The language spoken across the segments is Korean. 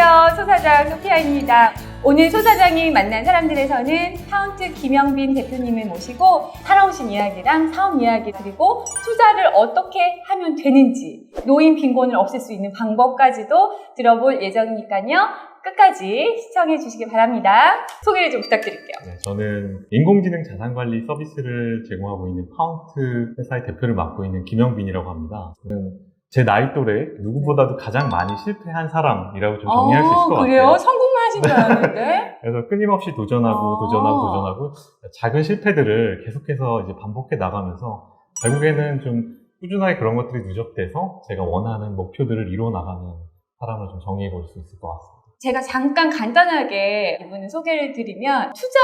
안녕하세요. 소사장 소피아입니다. 오늘 소사장이 만난 사람들에서는 파운트 김영빈 대표님을 모시고 살아오신 이야기랑 사업 이야기 그리고 투자를 어떻게 하면 되는지 노인 빈곤을 없앨 수 있는 방법까지도 들어볼 예정이니까요. 끝까지 시청해 주시기 바랍니다. 소개를 좀 부탁드릴게요. 네, 저는 인공지능 자산 관리 서비스를 제공하고 있는 파운트 회사의 대표를 맡고 있는 김영빈이라고 합니다. 저는 제 나이 또래 누구보다도 가장 많이 실패한 사람이라고 좀 정리할 수 있을 것 어, 그래요? 같아요. 성공만 하신 줄 알았는데? 그래서 끊임없이 도전하고 어. 도전하고 도전하고 작은 실패들을 계속해서 이제 반복해 나가면서 결국에는 좀 꾸준하게 그런 것들이 누적돼서 제가 원하는 목표들을 이루어 나가는 사람을 좀 정의해 볼 수 있을 것 같습니다. 제가 잠깐 간단하게 이분을 소개를 드리면 투자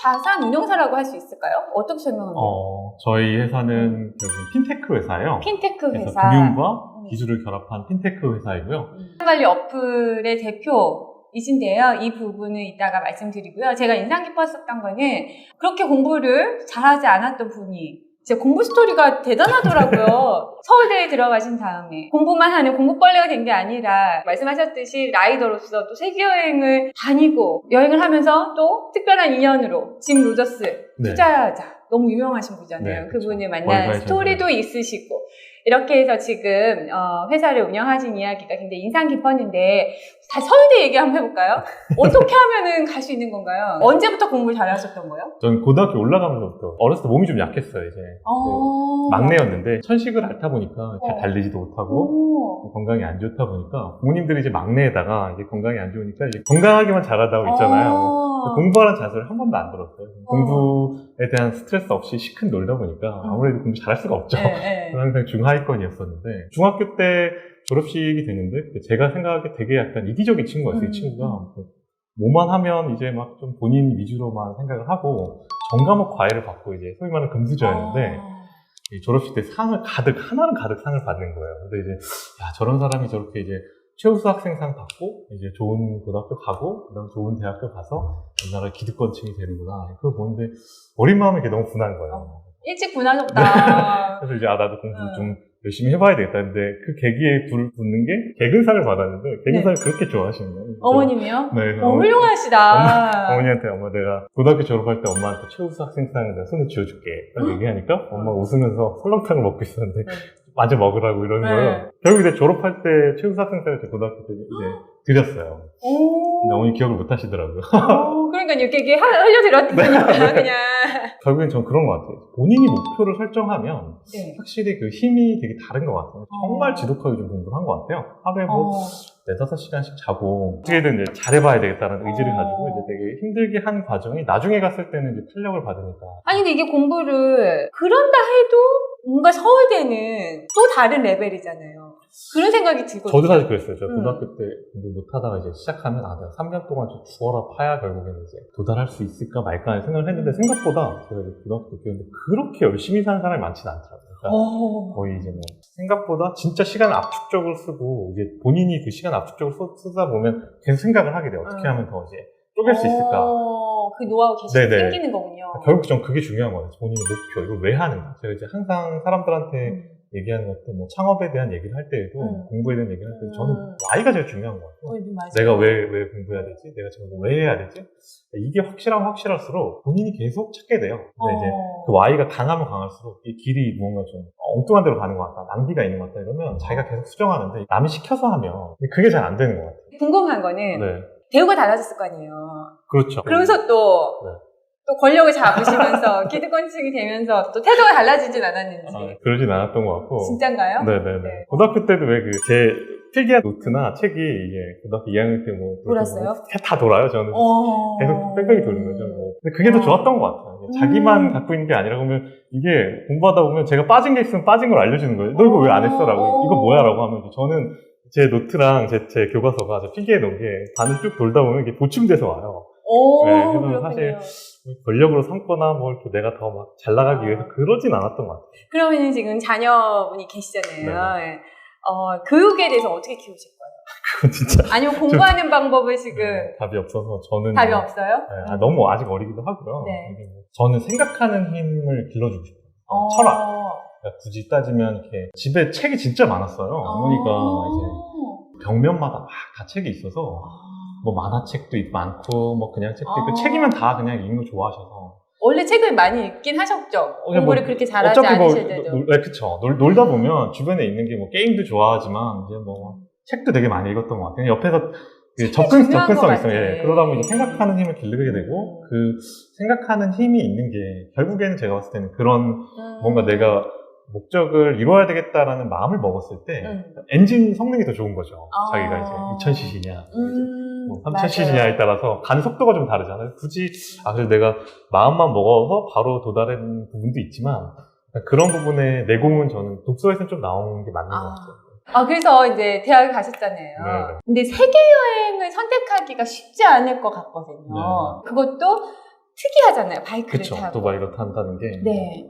자산 운용사라고 할 수 있을까요? 어떻게 설명하면 돼요? 어, 저희 회사는 결국 핀테크 회사예요. 핀테크 그래서 회사. 금융과 음. 기술을 결합한 핀테크 회사이고요. 관리 어플의 대표 이신데요. 이 부분을 이따가 말씀드리고요. 제가 인상 깊었었던 거는 그렇게 공부를 잘하지 않았던 분이 제 공부 스토리가 대단하더라고요. 서울대에 들어가신 다음에 공부만 하는 공부벌레가 된 게 아니라 말씀하셨듯이 라이더로서 또 세계여행을 다니고 여행을 하면서 또 특별한 인연으로 짐 로저스 네. 투자자 너무 유명하신 분이잖아요. 네. 그분을 만난 스토리도 있으시고 이렇게 해서 지금 어, 회사를 운영하신 이야기가 굉장히 인상 깊었는데 다 서울대 얘기 한번 해볼까요? 어떻게 하면은 갈 수 있는 건가요? 언제부터 공부를 잘하셨던 거예요? 전 고등학교 올라가면서부터 어렸을 때 몸이 좀 약했어요. 이제 어... 그 막내였는데 천식을 앓다 보니까 잘 어. 달리지도 못하고 오. 건강이 안 좋다 보니까 부모님들이 이제 막내에다가 이제 건강이 안 좋으니까 이제 건강하기만 잘하다고 있잖아요. 어. 공부하는 자세를 한 번도 안 들었어요. 공부에 대한 스트레스 없이 시큰 놀다 보니까 아무래도 공부 잘할 수가 없죠. 네, 네. 저는 항상 중하위권이었었는데 중학교 때 졸업식이 되는데 제가 생각하기에 되게 약간 이기적인 친구였어요. 음, 이 친구가 뭐만 하면 이제 막 좀 본인 위주로만 생각을 하고 전과목 과외를 받고 이제 소위 말하는 금수저였는데 어. 이 졸업식 때 상을 가득 하나는 가득 상을 받는 거예요. 근데 이제 야 저런 사람이 저렇게 이제 최우수 학생상 받고 이제 좋은 고등학교 가고 그다음 좋은 대학교 가서 우리나라 기득권층이 되는구나. 그걸 보는데 어린 마음이 이게 너무 분한 거예요. 일찍 분하셨다. 그래서 이제 아 나도 공부 음. 좀 열심히 해봐야 되겠다 했는데 그 계기에 불 붙는 게 개근상을 받았는데 개근상을 그렇게 좋아하시는 거예요. 그래서 어머님이요? 네, 어, 훌륭하시다. 어머니한테 엄마 내가 고등학교 졸업할 때 엄마한테 최우수 학생상을 내가 손에 쥐어줄게 딱 얘기하니까 엄마가 웃으면서 설렁탕을 먹고 있었는데 네. 마저 먹으라고 이러는 네. 거예요. 결국 이제 졸업할 때 최우수 학생상을 제 고등학교 때 이제 드렸어요. 오. 근데 어머니 기억을 못 하시더라고요. 어, 그러니까 이렇게, 이렇게 하- 흘려들었으니까 그냥. 결국엔 전 그런 것 같아요. 본인이 목표를 설정하면 네. 확실히 그 힘이 되게 다른 것 같아요. 정말 어. 지독하게 좀 공부를 한 것 같아요. 하루에 뭐 어. 네다섯 시간씩 자고 어떻게든 이제 잘해봐야 되겠다는 의지를 어. 가지고 이제 되게 힘들게 한 과정이 나중에 갔을 때는 이제 탄력을 받으니까 아니 근데 이게 공부를 그런다 해도 뭔가 서울대는 또 다른 레벨이잖아요. 그런 생각이 들거든요. 저도 사실 그랬어요. 저 음. 고등학교 때 공부 못하다가 이제 시작하면 아 내가 3년 동안 좀 죽어라 파야 결국에는 이제 도달할 수 있을까 말까 하는 생각을 했는데 생각보다 제가 이제 고등학교 때 배웠는데 그렇게 열심히 사는 사람이 많지는 않더라고요. 그러니까 어. 거의 이제 뭐 생각보다 진짜 시간을 압축적으로 쓰고 이제 본인이 그 시간 압축적으로 쓰- 쓰다 보면 계속 생각을 하게 돼요. 어떻게 음. 하면 더 이제 쪼갤 수 있을까? 어, 그 노하우 계속 네네. 생기는 거군요. 결국 전 그게 중요한 거예요. 본인의 목표 이걸 왜 하는가? 제가 이제 항상 사람들한테 음. 얘기하는 것도 뭐 창업에 대한 얘기를 할 때에도 음. 공부에 대한 얘기를 할 때도 음. 저는 Y가 제일 중요한 것 같아요. 어. 내가 왜, 왜 공부해야 되지? 내가 지금 왜 해야 되지? 이게 확실하면 확실할수록 본인이 계속 찾게 돼요. 근데 이제 어. 그 Y가 강하면 강할수록 이 길이 뭔가 좀 엉뚱한 데로 가는 것 같다. 낭비가 있는 것 같다. 이러면 자기가 계속 수정하는데 남이 시켜서 하면 그게 잘 안 되는 것 같아요. 궁금한 거는 네. 대우가 달라졌을 거 아니에요. 그렇죠. 그러면서 또, 네. 또 권력을 잡으시면서 기득권층이 되면서 또 태도가 달라지진 않았는지. 아, 그러진 않았던 것 같고. 진짠가요? 네네네. 네. 고등학교 때도 왜 그 제 필기한 노트나 책이 이게 고등학교 2학년 때 뭐. 돌았어요? 다 돌아요, 저는. 어. 계속 뺑뺑이 도는 거죠. 뭐. 근데 그게 더 어. 좋았던 것 같아요. 자기만 음. 갖고 있는 게 아니라 그러면 이게 공부하다 보면 제가 빠진 게 있으면 빠진 걸 알려주는 거예요. 너 이거 왜 안 했어? 라고. 어. 이거 뭐야? 라고 하면 저는 제 노트랑 제, 제 교과서가 제 필기해 놓은 게 반을 쭉 돌다 보면 이게 보충돼서 와요. 오, 네, 그래서 그렇군요. 사실 권력으로 삼거나 뭘또 내가 더 막 잘 나가기 위해서 그러진 않았던 것 같아요. 그러면 지금 자녀분이 계시잖아요. 예. 어, 교육에 대해서 어떻게 키우실 거예요? 그건 진짜 아니면 공부하는 방법을 지금 네, 답이 없어서 저는 답이 뭐- 없어요? 네, 아, 너무 아직 어리기도 하고요. 네. 뭐 저는 생각하는 힘을 길러주고 싶어요. 어. 철학. 그러니까 굳이 따지면 이렇게 집에 책이 진짜 많았어요. 어머니가 어. 이제 벽면마다 막 다 책이 있어서 뭐 만화책도 있- 많고 뭐 그냥 책도 있고 아. 책이면 다 그냥 읽는 거 좋아하셔서 원래 책을 많이 읽긴 하셨죠? 그냥 공부를 뭐 그렇게 잘하지 어차피 뭐 않으셔도. 놀, 네, 그쵸 놀, 놀다 보면 주변에 있는 게 뭐 게임도 좋아하지만 이제 뭐 책도 되게 많이 읽었던 것 같아요 옆에서 그 접근 접근성 것 있어요. 예. 그러다 보면 이제 생각하는 힘을 기르게 되고 그 생각하는 힘이 있는 게 결국에는 제가 봤을 때는 그런 음. 뭔가 내가 목적을 이루어야 되겠다라는 마음을 먹었을 때 음. 엔진 성능이 더 좋은 거죠. 아. 자기가 이제 2000cc냐, 음, 뭐 맞아요. 3000cc냐에 따라서 간 속도가 좀 다르잖아요. 굳이 아 그래서 내가 마음만 먹어서 바로 도달한 부분도 있지만 그런 부분에 내공은 저는 독서에서는 좀 나오는 게 맞는 것 아. 같아요. 아, 그래서 이제 대학을 가셨잖아요. 네. 근데 세계 여행을 선택하기가 쉽지 않을 것 같거든요. 네. 그것도 특이하잖아요. 바이크를 그쵸. 타고. 오토바이로 탄다는 게 네.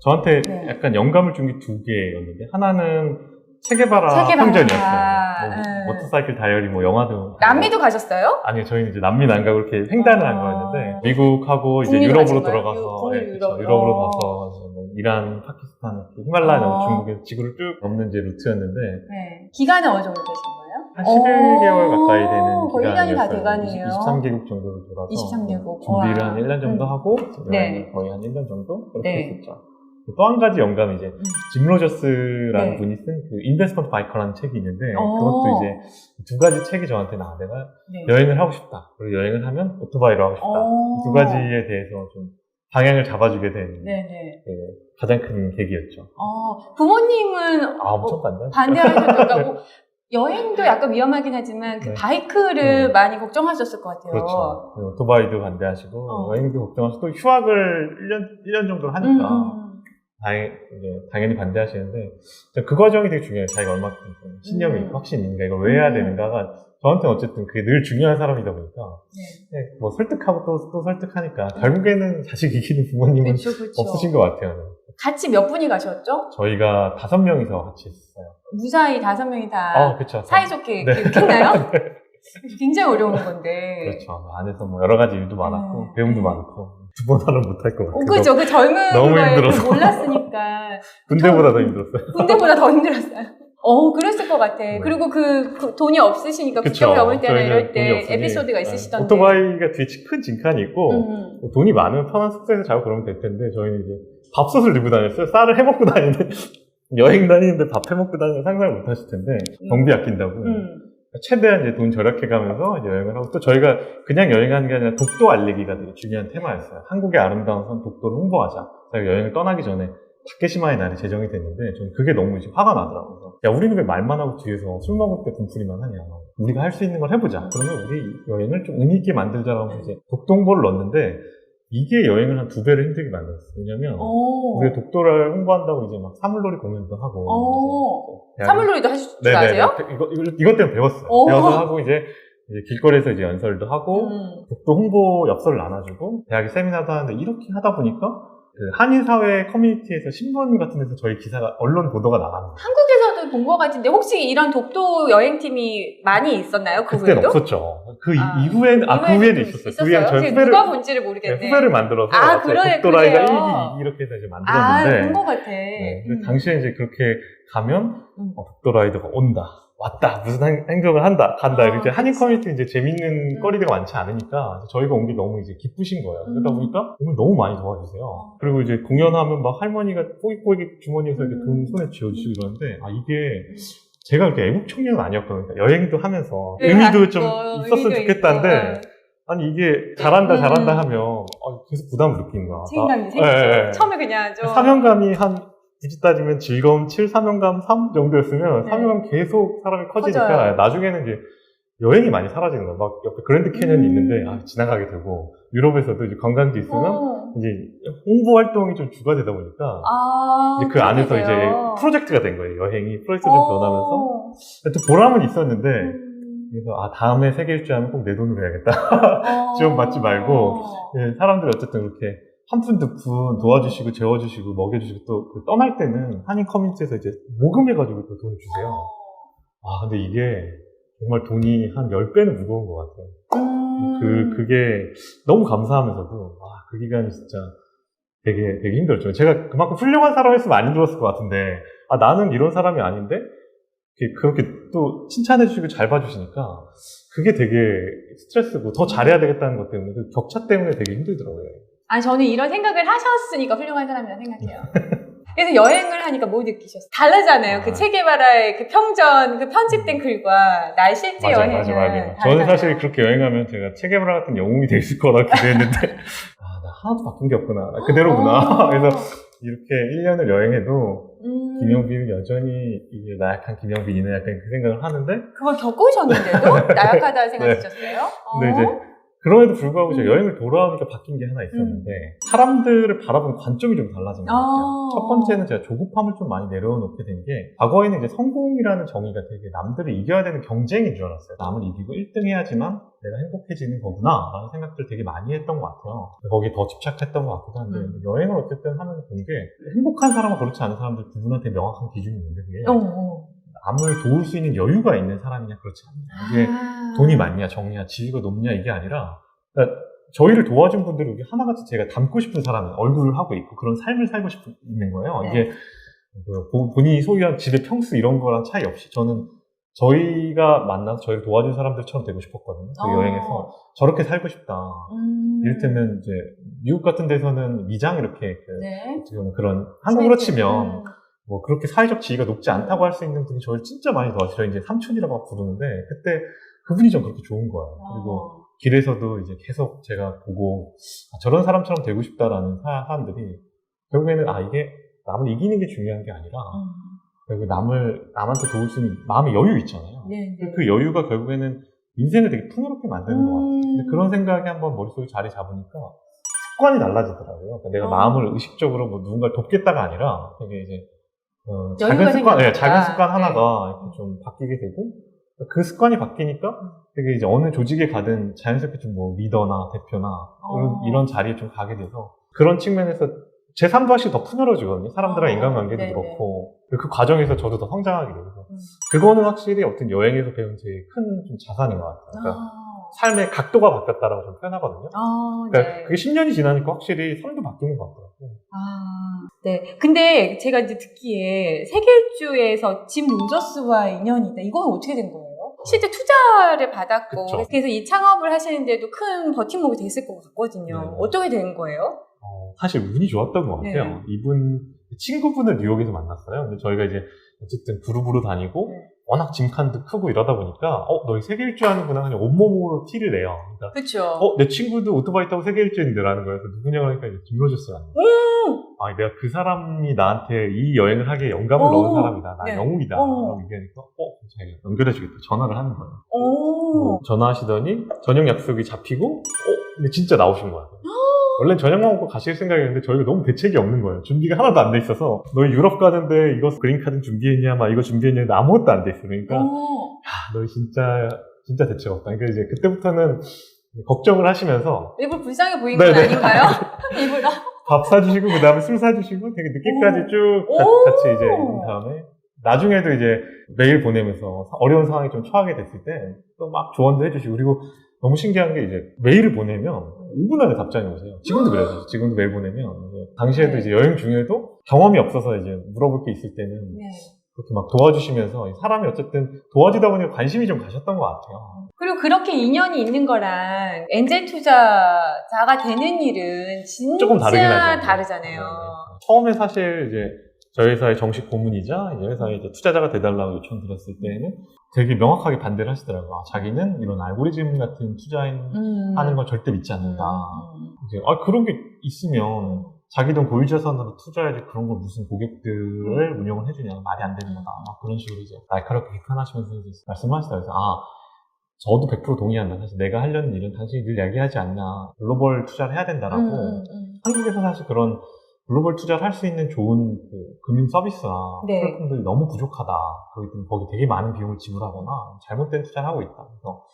저한테 네. 약간 영감을 준 게 두 개였는데 하나는 체게바라 체게바라. 평전이었어요. 뭐, 네. 모터사이클 다이어리 뭐 영화도 남미도 가셨어요? 아니요, 저희는 이제 남미 안 가고 이렇게 횡단을 한 아. 거였는데, 미국하고 이제 북미로 유럽으로 가신 거예요? 들어가서, 유- 북미 예, 그쵸, 유럽. 유럽 으로 어. 가서, 이제 뭐 이란, 파키스탄, 이렇게 히말라야 어. 중국에서 지구를 쭉 넘는 이제 루트였는데, 네. 기간은 어느 정도 되신 거예요? 한 11개월 오, 가까이 되는 거의 1년이 다. 돼가네요. 23개국 정도를 돌아서. 23개국. 준비를 와. 한 1년 정도 음. 하고, 네. 여행을 거의 한 1년 정도? 그렇게 네. 했었죠. 또 한 가지 영감이 이제, 짐 로저스라는 네. 분이 쓴 그 인베스먼트 바이커라는 책이 있는데, 어. 그것도 이제 두 가지 책이 저한테는 아, 내가 네. 여행을 하고 싶다. 그리고 여행을 하면 오토바이로 하고 싶다. 어. 이두 가지에 대해서 좀 방향을 잡아주게 된 네네. 예, 가장 큰 계기였죠. 어, 부모님은 아, 엄청 반대? 반대하셨다고 뭐 여행도 약간 위험하긴 하지만 그 네. 바이크를 네. 많이 걱정하셨을 것 같아요. 그렇죠. 네, 오토바이도 반대하시고, 어. 여행도 걱정하시고, 또 휴학을 1년, 1년 정도 하니까, 음. 당연, 이제 당연히 반대하시는데, 저그 과정이 되게 중요해요. 자기가 얼마큼 좀 신념이 음. 있고 확신이 있는가, 이걸 왜 해야 음. 되는가가, 저한테는 어쨌든 그게 늘 중요한 사람이다 보니까, 네. 예, 뭐 설득하고 또, 또 설득하니까, 결국에는 자식 이기는 부모님은 그렇죠, 그렇죠. 없으신 것 같아요. 네. 같이 몇 분이 가셨죠? 저희가 다섯 명이서 같이 했어요. 무사히 다섯 명이 다 아, 그쵸. 사이좋게 네. 기억했나요? 굉장히 어려운 건데. 그렇죠. 안에서 뭐 여러 가지 일도 많았고, 네. 배움도 많고, 두 번 하는 못할 것 어, 같아요. 그죠. 그 젊은 너무 힘들어서. 몰랐으니까. 군대보다 더 힘들었어요. 군대보다 더 힘들었어요. 어, 그랬을 것 같아. 네. 그리고 그, 그 돈이 없으시니까. 국경 넘을 때나 이럴 때 에피소드가 네. 있으시던데. 오토바이가 뒤에 큰 진칸이 있고, 음. 뭐 돈이 많으면 편한 숙소에서 자고 그러면 될 텐데, 저희는 이제 밥솥을 들고 다녔어요. 쌀을 해먹고 다니는데, 여행 다니는데 밥 해먹고 다니는 상상을 못 하실 텐데, 경비 아낀다고. 음. 최대한 이제 돈 절약해 가면서 여행을 하고, 또 저희가 그냥 여행하는 게 아니라 독도 알리기가 되게 중요한 테마였어요. 한국의 아름다운 선 독도를 홍보하자. 저희가 여행을 떠나기 전에 다케시마의 날이 제정이 됐는데, 저는 그게 너무 이제 화가 나더라고요. 야, 우리는 왜 말만 하고 뒤에서 술 먹을 때 분풀이만 하냐. 우리가 할 수 있는 걸 해보자. 그러면 우리 여행을 좀 의미 있게 만들자라고 이제 독도홍보를 넣었는데, 이게 여행을 한 두 배를 힘들게 만들었어요. 왜냐면, 오. 우리가 독도를 홍보한다고 이제 막 사물놀이 공연도 하고. 대학을- 사물놀이도 하실 줄. 아세요? 이거, 이거, 이것 때문에 배웠어요. 오. 배워서 하고 이제, 이제 길거리에서 이제 연설도 하고, 음. 독도 홍보 엽서를 나눠주고, 대학에 세미나도 하는데 이렇게 하다 보니까, 그 한인 사회 커뮤니티에서 신문 같은 데서 저희 기사가, 언론 보도가 거예요. 한국에서도 본 것 같은데 혹시 이런 독도 여행팀이 많이 있었나요? 그 그때는 후에도? 없었죠. 그 이- 아, 이후엔, 아, 그 이후에도 후에는 좀 있었어요. 그 후에는 저희 후배를, 누가 본지를 네, 모르겠네. 후배를 만들어서, 아, 저 그래, 독도라이가 그래요? 1기, 2기 이렇게 해서 이제 아, 만들었는데, 본것 같아. 네, 음. 당시에 이제 그렇게 가면 음. 어, 독도라이더가 온다, 왔다, 무슨 행, 행동을 한다, 간다. 아, 이렇게 한인. 커뮤니티 이제 재밌는 음. 거리가 많지 않으니까 저희가 온 게 너무 이제 기쁘신 거예요. 그러다 음. 보니까 오늘 너무 많이 도와주세요. 그리고 이제 공연하면 막 할머니가 뽀깃뽀깃 주머니에서 이렇게 음. 돈 손에 쥐어주시고 그러는데 아 이게 제가 그렇게 애국 청년은 아니었거든요. 여행도 하면서 네, 의미도 아, 좀 뭐, 있었으면 좋겠다는데 있고, 아니 이게 잘한다 음. 잘한다 하면 어, 계속 부담을. 어, 책임감이 나- 생기죠. 예, 예. 처음에 그냥 좀 사명감이 한 굳이 따지면 즐거움 7, 사명감 3 정도였으면 네. 사명감 계속 사람이 커지니까 커져요. 나중에는 이제 여행이 많이 사라지는 거야. 막 옆에 그랜드 캐년이 음. 있는데 아, 지나가게 되고 유럽에서도 이제 관광지 있으면 어. 이제 홍보 활동이 좀 주가 되다 보니까 아, 이제 그 안에서 이제. 프로젝트가 된 거예요. 여행이 프로젝트로 좀 어. 변하면서 또 보람은 있었는데 음. 그래서 아 다음에 세계 일주 하면 꼭 내 돈으로 해야겠다. 어. 지원 받지 말고 예, 사람들이 어쨌든 그렇게 한 푼 두 푼 도와주시고 재워주시고 먹여주시고 또 그 떠날 때는 한인 커뮤니티에서 이제 모금해가지고 또 돈을 주세요. 아 근데 이게 정말 돈이 한 10배는 무거운 것 같아요. 음. 그 그게 너무 감사하면서도 아, 그 기간이 진짜 되게 되게 힘들었죠. 제가 그만큼 훌륭한 사람이었으면 안 힘들었을 것 같은데 아 나는 이런 사람이 아닌데 그렇게 또 칭찬해주시고 잘 봐주시니까 그게 되게 스트레스고 더 잘해야 되겠다는 것 때문에 그 격차 때문에 되게 힘들더라고요. 아 저는 이런 생각을 하셨으니까 훌륭한 사람이라 생각해요. 그래서 여행을 하니까 뭐 느끼셨어요? 다르잖아요. 그 아. 체게바라의 그 평전, 그 편집된 글과 나의 실제 맞아, 여행은 맞아, 맞아. 저는. 사실 그렇게 여행하면 제가 체계브라 같은 영웅이 될 거라 기대했는데, 아, 나 하나도 바뀐 게 없구나. 나 그대로구나. 어. 그래서 이렇게 1년을 여행해도, 음, 김영빈은 여전히 이게 나약한 김영빈이네 약간 그 생각을 하는데, 그걸 겪으셨는데도 나약하다 생각하셨어요? 근데 어? 이제, 그럼에도 불구하고 제가 음. 여행을 돌아오니까 바뀐 게 하나 있었는데, 사람들을 바라보는 관점이 좀 달라진 것 같아요. 아. 첫 번째는 제가 조급함을 좀 많이 내려놓게 된 게, 과거에는 이제 성공이라는 정의가 되게 남들을 이겨야 되는 경쟁인 줄 알았어요. 남을 이기고 1등 해야지만 내가 행복해지는 거구나, 라는 생각들 되게 많이 했던 것 같아요. 거기에 더 집착했던 것 같기도 한데, 음. 여행을 어쨌든 하면서 본 게, 행복한 사람과 그렇지 않은 사람들 구분할 때 명확한 기준이 있는데, 그게 어, 어. 남을 도울 수 있는 여유가 있는 사람이냐, 그렇지 않냐. 이게 아. 돈이 많냐, 적냐, 지위가 높냐, 이게 아니라, 그러니까 저희를 도와준 분들을 여기 하나같이 제가 닮고 싶은 사람은 얼굴을 하고 있고 그런 삶을 살고 싶은 있는 거예요. 네. 이게 그 보- 본인이 소유한 집의 평수 이런 거랑 차이 없이 저는 저희가 만나서 저희를 도와준 사람들처럼 되고 싶었거든요. 그 어. 여행에서 저렇게 살고 싶다. 음. 이를테면 이제 미국 같은 데서는 위장 이렇게 그 네. 지금 그런 한국으로. 치면 음. 뭐 그렇게 사회적 지위가 높지 않다고 할 수 있는 분이 저를 진짜 많이 도와주셔요. 이제 삼촌이라고 막 부르는데 그때 그분이 좀 그렇게 좋은 거예요. 그리고 어. 길에서도 이제 계속 제가 보고 아, 저런 사람처럼 되고 싶다라는 사- 사람들이 결국에는 아 이게 남을 이기는 게 중요한 게 아니라 음. 결국 남을 남한테 도울 수 있는 마음의 여유 있잖아요. 네, 네. 그 여유가 결국에는 인생을 되게 풍요롭게 만드는 것 같아요. 음. 근데 그런 생각이 한번 머릿속에 자리 잡으니까 습관이 달라지더라고요. 그러니까 내가 어. 마음을 의식적으로 뭐 누군가를 돕겠다가 아니라 되게 이제 어, 여유가 작은 습관, 네. 작은 습관 네. 하나가 이렇게 좀 바뀌게 되고 그 습관이 바뀌니까 되게 이제 어느 조직에 가든 자연스럽게 좀 뭐 리더나 대표나 이런, 어. 이런 자리에 좀 가게 돼서 그런 측면에서 제 삶도 확실히 더 풍요로워지거든요. 사람들과 어, 인간관계도 네네. 그렇고 그 과정에서 저도 더 성장하게 되고 음. 그거는 확실히 어떤 여행에서 배운 제일 큰좀 자산인 것 같아요. 그러니까 아. 삶의 각도가 바뀌었다라고 좀 표현하거든요. 아, 그러니까 네. 그게 10년이 지나니까 확실히 삶도 바뀌는 것 같더라고요. 아, 네. 근데 제가 이제 듣기에 세계일주에서 짐 로저스와 인연이 있다. 이건 어떻게 된 거예요? 실제 투자를 받았고 그쵸. 그래서 이 창업을 하시는데도 큰 버팀목이 됐을 것 같거든요. 네. 어떻게 된 거예요? 어, 사실 운이 좋았던 것 같아요. 네. 이분 친구분을 뉴욕에서 만났어요. 근데 저희가 이제 어쨌든 그룹으로 다니고 네. 워낙 짐칸도 크고 이러다 보니까 어, 너 세계 일주 하는구나 그냥 온몸으로 티를 내요. 그러니까 그쵸. 어, 내 친구도 오토바이 타고 세계 일주인데라는 거예서 누구냐고 하니까 이제 김로저스라는 거예요. 음! 아, 내가 그 사람이 나한테 이 여행을 하기에 영감을 오. 넣은 사람이다. 나 네. 영웅이다. 오. 라고 얘기하니까 어, 자기가 연결해주겠다. 전화를 하는 거예요. 오. 뭐 전화하시더니 저녁 약속이 잡히고 어 근데 진짜 나오신 거예요. 원래 저녁만 먹고 가실 생각이었는데 저희가 너무 대책이 없는 거예요. 준비가 하나도 안 돼 있어서 너희 유럽 가는데 이거 그린카드 준비했냐 막 이거 준비했냐 아무것도 안 돼 있어. 그러니까 오. 아, 너희 진짜 진짜 대책 없다. 그러니까 이제 그때부터는 걱정을 하시면서 일부러 불쌍해 보인 건 네네. 아닌가요? 일부러. 밥 사주시고 그 다음에 술 사주시고 되게 늦게까지 쭉 오. 가- 같이 이제 있는 다음에 나중에도 이제 메일 보내면서 사- 어려운 상황이 좀 처하게 됐을 때 또 막 조언도 해주시고 그리고 너무 신기한 게 이제 메일을 보내면 5분 안에 답장이 오세요. 지금도 그래요. 사실. 지금도 메일 보내면 이제 당시에도 네. 이제 여행 중에도 경험이 없어서 이제 물어볼 게 있을 때는 네. 그렇게 막 도와주시면서 사람이 어쨌든 도와주다 보니 관심이 좀 가셨던 것 같아요. 그리고 그렇게 인연이 있는 거랑 엔젤 투자자가 되는 일은 진짜 조금 다르긴 하죠. 다르잖아요. 네, 네. 처음에 사실 이제 저희 회사의 정식 고문이자 이제 회사에 이제 투자자가 돼달라고 요청 드렸을 때에는 되게 명확하게 반대를 하시더라고요. 아, 자기는 이런 알고리즘 같은 투자인 음. 하는 걸 절대 믿지 않는다. 음. 이제 아 그런 게 있으면 자기 돈 고유자산으로 투자해야지 그런 걸 무슨 고객들을 운영을 해주냐 말이 안 되는 거다. 막 그런 식으로 이제 날카롭게 비판하시면서 이제 말씀을 하시더라고요. 그래서 아 저도 100% 동의한다. 사실 내가 하려는 일은 당신이 늘 이야기하지 않나. 글로벌 투자를 해야 된다라고. 음, 음, 음. 한국에서 사실 그런 글로벌 투자를 할 수 있는 좋은 그 금융 서비스나 네. 플랫폼들이 너무 부족하다. 때문에 거기 되게 많은 비용을 지불하거나 잘못된 투자를 하고 있다. 그래서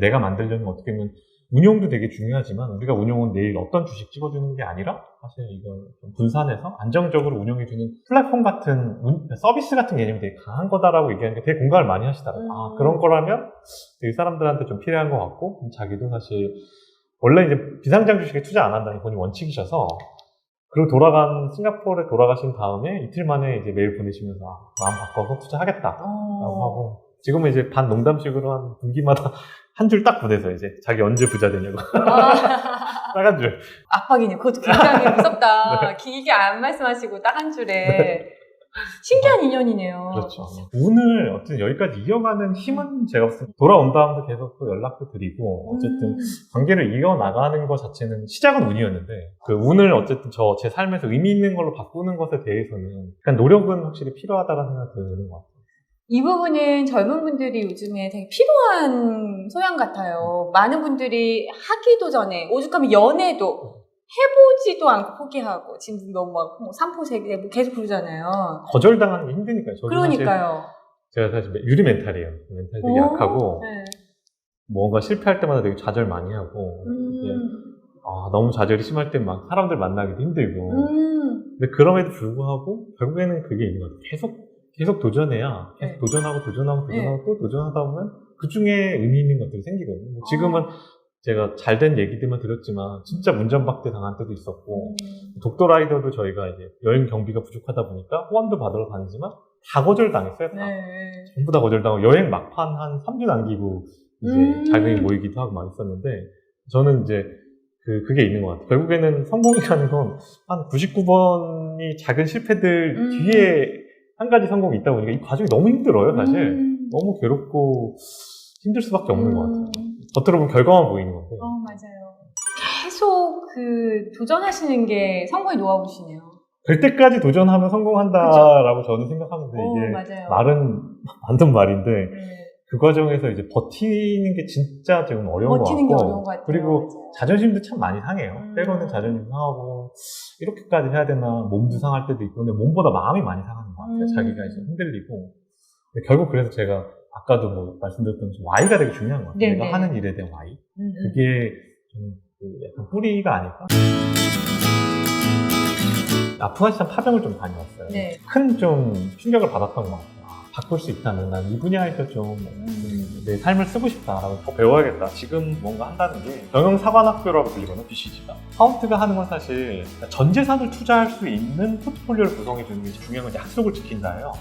내가 만들려는 어떻게 보면 운용도 되게 중요하지만 우리가 운용은 내일 어떤 주식 찍어주는 게 아니라 사실 이걸 좀 분산해서 안정적으로 운영해주는 플랫폼 같은 운- 서비스 같은 개념이 되게 강한 거다라고 얘기하니까 되게 공감을 많이 하시더라고요. 아, 음. 그런 거라면 되게 사람들한테 좀 필요한 것 같고 자기도 사실 원래 이제 비상장 주식에 투자 안 한다는 게 본인 원칙이셔서 그리고 돌아간 싱가포르에 돌아가신 다음에 이틀 만에 이제 메일 보내시면서 아, 마음 바꿔서 투자하겠다라고 어. 하고 지금은 이제 반 농담식으로 한 분기마다 한 줄 딱 보내서 이제 자기 언제 부자 되냐고 아, 빨간 줄 압박이네. 그것도 굉장히 네. 무섭다. 길게 안 말씀하시고 딱 한 줄에. 신기한 인연이네요. 그렇죠. 운을 어쨌든 여기까지 이어가는 힘은 제가 봤을 때 돌아온 다음도 계속 또 연락도 드리고 어쨌든 음. 관계를 이어나가는 것 자체는 시작은 운이었는데 그 운을 어쨌든 저 제 삶에서 의미 있는 걸로 바꾸는 것에 대해서는 약간 노력은 확실히 필요하다는 생각이 드는 것 같아요. 이 부분은 젊은 분들이 요즘에 되게 필요한 소양 같아요. 많은 분들이 하기도 전에, 오죽하면 연애도 해보지도 않고 포기하고, 지금 너무 막뭐 삼포세계 뭐 계속 그러잖아요. 거절당하는 게 힘드니까요. 그러니까요. 제가 사실 유리 멘탈이에요. 멘탈이 되게 오, 약하고 네. 뭔가 실패할 때마다 되게 좌절 많이 하고 음, 아, 너무 좌절이 심할 때 막 사람들 만나기도 힘들고 음, 근데 그럼에도 불구하고 결국에는 그게 있는 것 같아요. 계속 계속 도전해야 계속 네. 도전하고 도전하고 도전하고 또 도전하다 보면 그 중에 의미 있는 것들이 생기거든요. 뭐 지금은 제가 잘된 얘기들만 들었지만 진짜 문전박대 당한 때도 있었고 음. 독도 라이더도 저희가 이제 여행 경비가 부족하다 보니까 후원도 받으러 다니지만 다 거절당했어요. 다. 네. 전부 다 거절당하고 여행 막판 한 3주 남기고 이제 음. 자금이 모이기도 하고 막 있었는데 저는 이제 그 그게 있는 것 같아요. 결국에는 성공이라는 건 한 99번이 작은 실패들 음. 뒤에 한 가지 성공이 있다 보니까 이 과정이 너무 힘들어요, 사실. 음. 너무 괴롭고 힘들 수밖에 없는 것 같아요. 음. 겉으로 보면 결과만 보이는 건데. 어, 맞아요. 계속 그 도전하시는 게 성공의 노하우시네요. 될 때까지 도전하면 성공한다라고 저는 생각하는데 오, 이게 맞아요. 말은 맞는 말인데 네. 그 과정에서 이제 버티는 게 진짜 지금 어려운 버티는 게것 같고 어려운 것 같아요. 그리고 맞아요. 자존심도 참 많이 상해요. 음. 때로는 자존심 상하고 이렇게까지 해야 되나 몸도 상할 때도 있고 근데 몸보다 마음이 많이 상하는 것 같아요. 음. 자기가 이제 흔들리고 근데 결국 그래서 제가 아까도 뭐 말씀드렸던 Y가 되게 중요한 것 같아요. 네, 내가 네. 하는 일에 대한 Y 음, 음. 그게 좀그 약간 뿌리가 아닐까? 아프가니스탄 파병을 좀 다녀왔어요. 네. 큰 좀 충격을 받았던 것 같아요. 아, 바꿀 수 있다면 난 이 분야에서 좀 내 삶을 쓰고 싶다라고 더 배워야겠다. 지금 뭔가 한다는 게 경영사관학교라고 불리거든요, BCG가. 카운트가 하는 건 사실 전 재산을 투자할 수 있는 포트폴리오를 구성해 주는 게 중요한 건 약속을 지킨다예요.